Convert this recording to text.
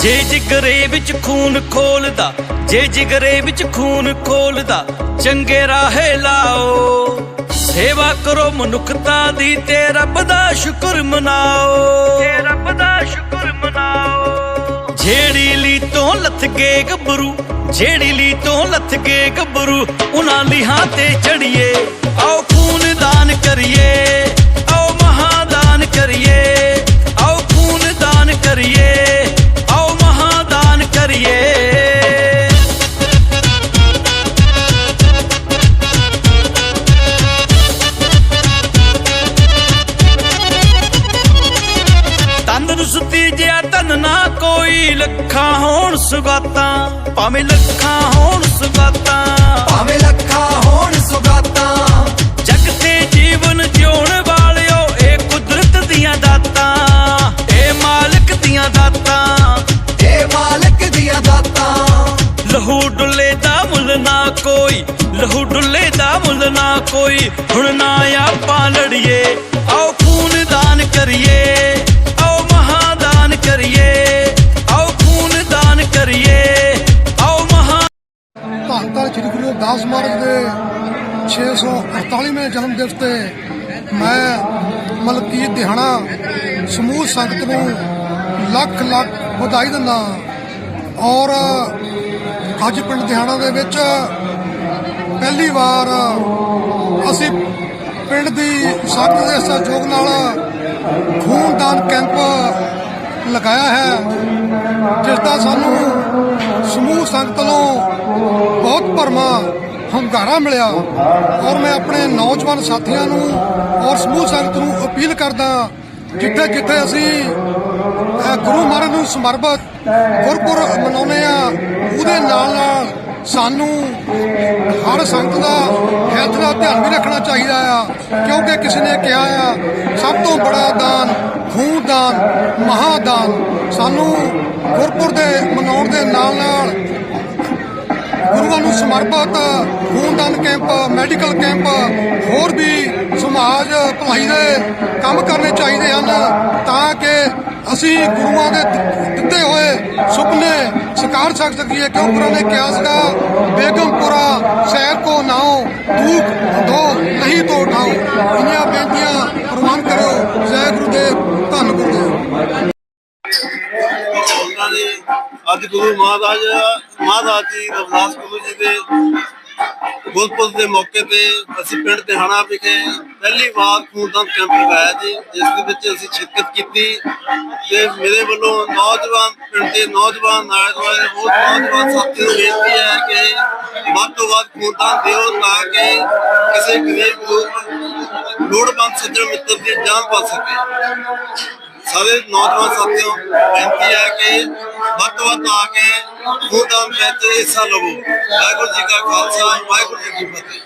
ਜੇ ਜਿਗਰੇ ਵਿੱਚ ਖੂਨ ਖੋਲਦਾ ਜੇ ਜਿਗਰੇ ਵਿੱਚ ਖੂਨ ਖੋਲਦਾ ਚੰਗੇ ਰਾਹੇ ਲਾਓ। ਸੇਵਾ ਕਰੋ ਮਨੁੱਖਤਾ ਦੀ ਤੇ ਰੱਬ ਦਾ ਸ਼ੁਕਰ ਮਨਾਓ। ਤੇ ਰੱਬ ਦਾ ਸ਼ੁਕਰ ਮਨਾਓ। ਜਿਹੜੀ ਲੀ ਤੋਂ ਲੱਥ ਗਏ ਗੱਭਰੂ ਜਿਹੜੀ ਲੀ ਤੋਂ ਲੱਥ ਗਏ ਗੱਭਰੂ ਉਹਨਾਂ ਲੀਹਾਂ ਤੇ ਚੜੀਏ ਆਓ ਖੂਨ ਦਾਨ ਕਰੀਏ ਆਓ ਤਨ ਨਾ ਕੋਈ ਲੱਖਾਂ ਹੋਣ ਸੁਗਾਤਾਂ ਭਾਵੇਂ ਲੱਖਾਂ ਹੋਣ ਸੁਗਾਤਾਂ। ਭਾਵੇਂ ਲੱਖਾਂ ਹੋਣ ਸੁਗਾਤਾਂ। ਜਗ ਤੇ ਜੀਵਨ ਜਿਉਣ ਵਾਲਿਓ ਇਹ ਕੁਦਰਤ ਦੀਆਂ ਦਾਤਾਂ ਇਹ ਮਾਲਕ ਦੀਆਂ ਦਾਤਾਂ। ਇਹ ਮਾਲਕ ਦੀਆਂ ਦਾਤਾਂ। ਲਹੂ ਡੁੱਲੇ ਦਾ ਮੁੱਲ ਨਾ ਕੋਈ ਲਹੂ ਡੁੱਲੇ ਦਾ ਮੁੱਲ ਨਾ ਕੋਈ। ਹੁਣ ਨਾ ਆਪਾਂ ਲੜੀਏ। 10 ਮਾਰਚ ਦੇ 648ਵੇਂ ਜਨਮ ਦਿਵਸ ਤੇ ਮੈਂ ਮਲਕੀਤ ਦਿਹਾਣਾ ਸਮੂਹ ਸੰਗਤ ਨੂੰ ਲੱਖ ਲੱਖ ਵਧਾਈ ਦਿੰਦਾ ਔਰ ਅੱਜ ਪਿੰਡ ਦਿਹਾਣਾ ਦੇ ਵਿੱਚ ਪਹਿਲੀ ਵਾਰ ਅਸੀਂ ਪਿੰਡ ਦੀ ਸੰਗਤ ਦੇ ਸਹਿਯੋਗ ਨਾਲ ਖੂਨਦਾਨ ਕੈਂਪ ਲਗਾਇਆ ਹੈ, ਜਿਸ ਦਾ ਸਾਨੂੰ ਸਮੂਹ ਸੰਗਤ ਨੂੰ ਭਰਮਾ ਹੰਗਾਰਾ ਮਿਲਿਆ ਔਰ ਮੈਂ ਆਪਣੇ ਨੌਜਵਾਨ ਸਾਥੀਆਂ ਨੂੰ ਔਰ ਸਮੂਹ ਸੰਗਤ ਨੂੰ ਅਪੀਲ ਕਰਦਾ ਜਿੱਥੇ ਜਿੱਥੇ ਅਸੀਂ ਗੁਰੂ ਮਹਾਰਾਜ ਨੂੰ ਸਮਰਪਿਤ ਗੁਰਪੁਰ ਮਨਾਉਂਦੇ ਆ ਉਹਦੇ ਨਾਲ ਨਾਲ ਸਾਨੂੰ ਹਰ ਸੰਗਤ ਦਾ ਹੈਲਥ ਦਾ ਧਿਆਨ ਵੀ ਰੱਖਣਾ ਚਾਹੀਦਾ ਆ, ਕਿਉਂਕਿ ਕਿਸੇ ਨੇ ਕਿਹਾ ਆ, ਸਭ ਤੋਂ ਬੜਾ ਦਾਨ, ਖੂਨ ਦਾਨ, ਮਹਾਦਾਨ ਸਾਨੂੰ ਗੁਰਪੁਰ ਦੇ ਮਨਾਉਣ ਦੇ ਨਾਲ ਨਾਲ ਗੁਰੂਆਂ ਨੂੰ ਸਮਰਪਿਤ ਖੂਨਦਾਨ ਕੈਂਪ, ਮੈਡੀਕਲ ਕੈਂਪ, ਹੋਰ ਵੀ ਸਮਾਜ ਭਲਾਈ ਦੇ ਕੰਮ ਕਰਨੇ ਚਾਹੀਦੇ ਹਨ ਤਾਂ ਕਿ ਅਸੀਂ ਗੁਰੂਆਂ ਦੇ ਦਿੱਤੇ ਹੋਏ ਸੁਪਨੇ ਸਾਕਾਰ ਸਕ ਸਕੀਏ। ਕਿਉਂ? ਗੁਰੂ ਨੇ ਕਿਹਾ ਸੀਗਾ, ਬੇਗਮਪੁਰਾ ਸ਼ਹਿਰ ਕੋ ਨਾਓ ਦੂਖ ਦੋ ਨਹੀਂ ਤੋ ਉਹਨਾਂ ਨੇ ਅੱਜ ਗੁਰੂ ਮਹਾਰਾਜ ਮਹਾਰਾਜ ਜੀ, ਰਵਿਦਾਸ ਗੁਰੂ ਜੀ ਦੇ ਗੁਰਪੁਰਬ ਦੇ ਮੌਕੇ ਤੇ ਅਸੀਂ ਪਿੰਡ ਤਿਹਾਣਾ ਵਿਖੇ ਪਹਿਲੀ ਵਾਰ ਖੂਨਦਾਨ ਕੈਂਪ ਲਗਾਇਆ ਜੀ, ਜਿਸ ਦੇ ਵਿੱਚ ਅਸੀਂ ਸ਼ਿਰਕਤ ਕੀਤੀ ਤੇ ਮੇਰੇ ਵੱਲੋਂ ਨੌਜਵਾਨ, ਪਿੰਡ ਦੇ ਨੌਜਵਾਨ ਨੌਜਵਾਨ ਬਹੁਤ ਨੌਜਵਾਨ ਸਾਥੀ ਨੂੰ ਬੇਨਤੀ ਹੈ ਕਿ ਵੱਧ ਤੋਂ ਵੱਧ ਖੂਨਦਾਨ ਦਿਓ ਤਾਂ ਕਿ ਕਿਸੇ ਗਰੀਬ ਲੋਕ ਲੋੜਵੰਦ ਸੱਜਣ ਮਿੱਤਰ ਦੀ ਜਾਨ ਬਚ ਸਕੇ। ਸਾਰੇ ਨੌਜਵਾਨ ਸਾਥੀਓ, ਬੇਨਤੀ ਹੈ ਕਿ ਵੱਧ ਤੋਂ ਵੱਧ ਆ ਕੇ ਖੂਨਦਾਨ ਵਿੱਚ ਹਿੱਸਾ ਲਵੋ। ਵਾਹਿਗੁਰੂ ਜੀ ਕਾ ਖਾਲਸਾ, ਵਾਹਿਗੁਰੂ ਜੀ ਕੀ ਫਤਿਹ।